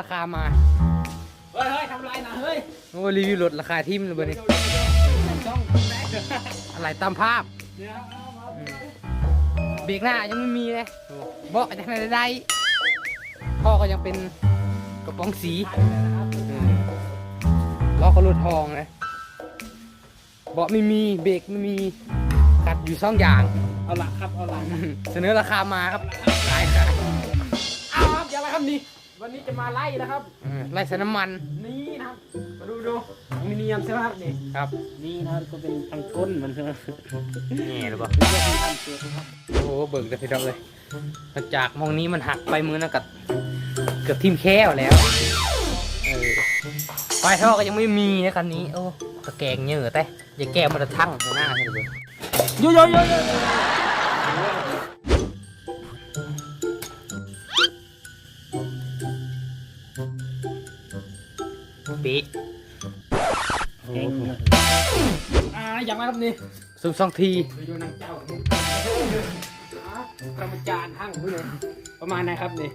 ราคามา เฮ้ยเฮ้ยทำไรนะเฮ้ยโอ้รีวิวรถราคาทิมเลยบัดนี้ช่องแรกอะไรตามภาพเดี๋ยวเอาเอาเบรกหน้ายังไม่มีเลยเบาะจากไหนได้พ่อก็ยังเป็นกระป๋องสีถ่ายไปแล้วนะครับล้อก็รูดทองนะเบาะไม่มีเบรกไม่มีกัดอยู่สองอย่าง เอาละครับ เอาละเสนอราคามาครับขายขายเอาครับอย่าอะไรครับนี่ วันนี้จะมาไล่นะครับเออไล่ใส่น้ำมันนี่นะครับมาดูดูมิเนียมใช่ไหมครับนี่ครับนี่นะครับก็เป็นทางก้นมันใช่ไหมนี่หรือเปล่าเป็นเรื่องทางเกิดนะครับโอ้โหเบิกแต่พี่ดอกเลยหลังจากมองนี้มันหักไปมือนะกับเกือบทิ่มแค่วแล้วเออปลายท่อก็ยังไม่มีนะคันนี้โอ้ตะแกรงเหยอะแต่อย่าแก้มันจะทั้งหัวหน้าใช่ไหมโยโยโยโย ปีเก่งอ่าอย่างไรครับนี่ซุ่มสองทีไปดูนางเจ้านี่อะประมาจารย์ทั้งผู้เลยประมาณไหนครับนี่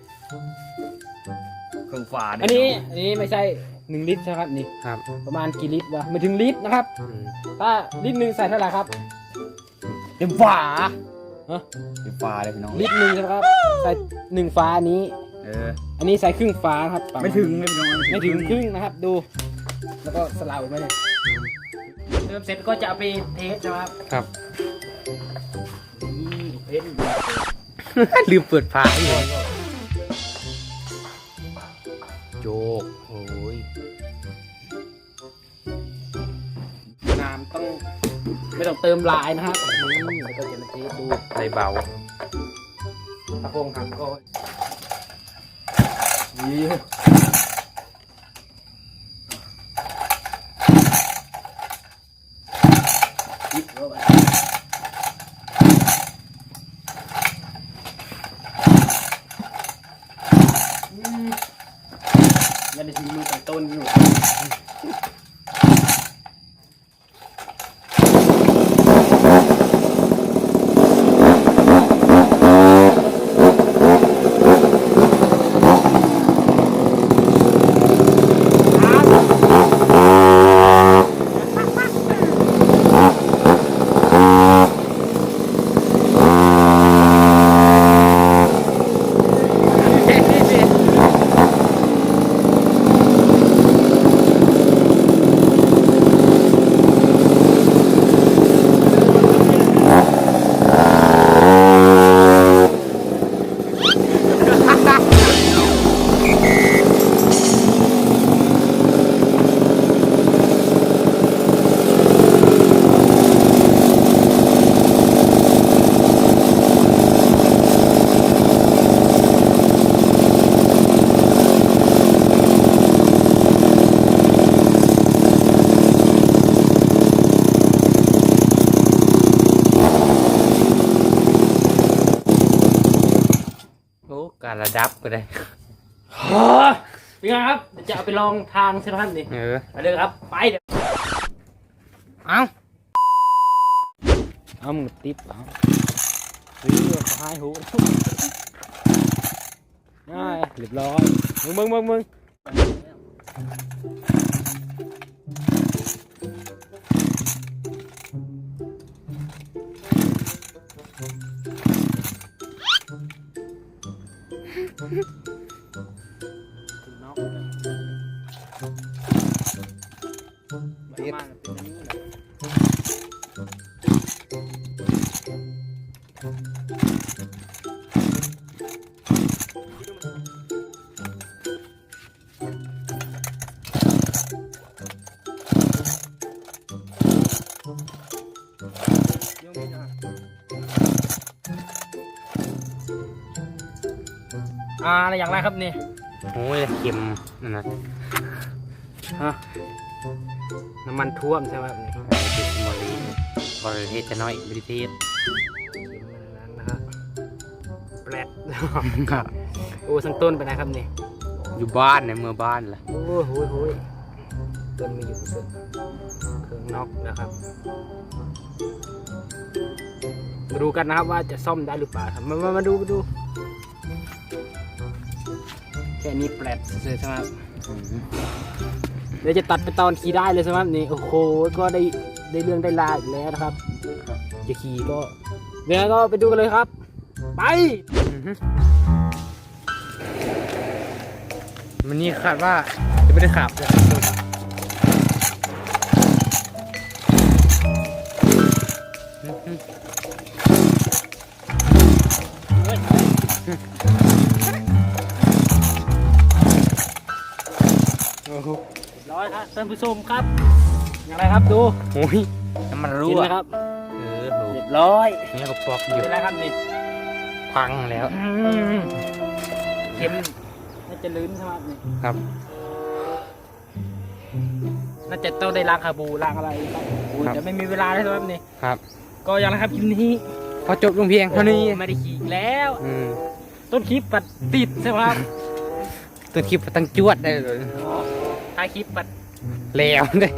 เครื่องฝาอันนี้อันนี้ไม่ใช่หนึ่งลิตรใช่ไหมครับนี่ครับประมาณกี่ลิตรวะไม่ถึงลิตรนะครับอืมถ้าลิตรหนึ่งใส่เท่าไหร่ครับเต็มฝาฮะเครื่องฝาเลยพี่น้องลิตรหนึ่งใช่ไหมครับใส่หนึ่งฟ้านี้ เออ อันนี้ใส่ครึ่งฟ้านะครับประาณไม่ถึงเลยพี่น้องไม่ถึงครึ่งนะครับดู แล้วก็สลาวไปเลยเติมเสร็จก็จะเอาไปเทสนะครับครับนี่เพนลืมเปิดฝาอยู่โจกโอ้ยน้ำต้องไม่ต้องเติมลายนะครับนี่แล้วก็จะมาเทสดูใจเบาตะโพงหักก็ ยิวยิบเข้าไป อืมยังได้ทีมือแต่ต้นอยู่โอ้การระดับก็ได้เป็นไงครับเดี๋ยวจะเอาไปลองทางใช่ไหมครับนี่เออไปเลยครับ ไปเดี๋ยวเอ้าเอามือติดเอาเฮ้ยเขาให้หูง่ายเรียบร้อยมึงมึงมึงมึง น็อ อันนี้แหละอ่าอะไรอย่างไรครับนี่โอ้ยเค็มนั่นนะฮะน้ำมันท่วมใช่ไหมครับนี่เป็นมอลีบริเทศจะน้อยบริเทศนั้นนะฮะแปลดโอ้สังต้นไปไหนครับนี่อยู่บ้านในเมืองบ้านล่ะโอ้โหโหยต้นมีอยู่ต้นเครื่องน็อกนะครับมาดูกันนะครับว่าจะซ่อมได้หรือเปล่าครับมามามาดูมาดูค่ นี้แปลกเลยใช่ไหมครับเดี๋ยวจะตัดไปตอนขี่ได้เลยใช่ไหมครับนี่โอ้โหก็ได้ได้เรื่องได้ราอีกแล้วนะครับจะขี่ก็เดี๋ยวก็ไปดูกันเลยครับ ไปวันนี้คาดว่าจะไม่ได้ขับเลยอ้โร้อยครับท่านผู้ชมครับ อย่างไรครับดูโอ้ยน้ำมันรั่เห็นวไหมครับ เออโหเรียบร้อยเนี่ยก็ปอกอเห็ยู่นไรครับนี่พังแล้วเข็มน่าจะลื่นใช่ไหมครับนี่ครับ น่าจะต้องได้ล้างคาบูล้างอะไรครับโอ้ยครับ แต่ไม่มีเวลาเลยใช่ไหมครับนี่ครับ ก็อย่างไรครับคลิปนี้พอจบลงเพียงเท่านี้โอ้ไม่ได้ขี่อีกแล้ว อืมต้นคลิปปัดติดใช่ไหมครับ ตัวคลิปตั้งจวดได้เลย ท้ายคลิปปัดแล้วเลย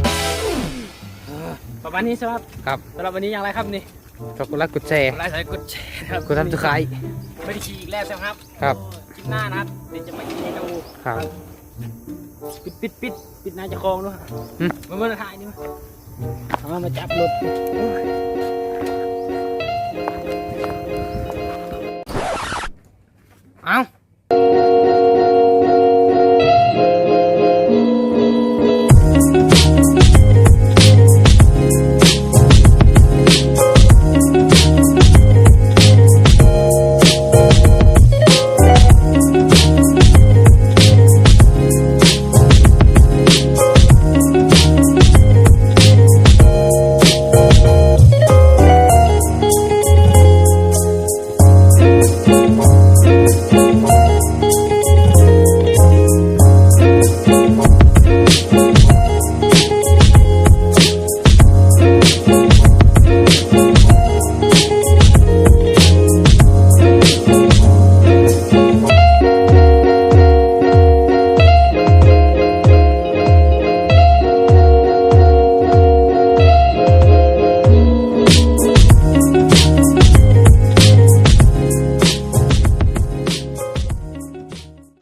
ประมาณนี้ใช่ไหมครับครับสำหรับวันนี้อย่างไรครับนี่ขอบคุณรักกดแชร์กดไลค์กดแชร์นะครับกดทำทุกใครไม่ได้ขี่อีกแล้วใช่ไหมครับครับคลิปหน้านะครับเดี๋ยวจะมาขี่ให้ดูครับปิดปิดปิดปิดหน้าจะคลองด้วยอืมมันมันถ่ายนี่มั้ยเอามาจับรถ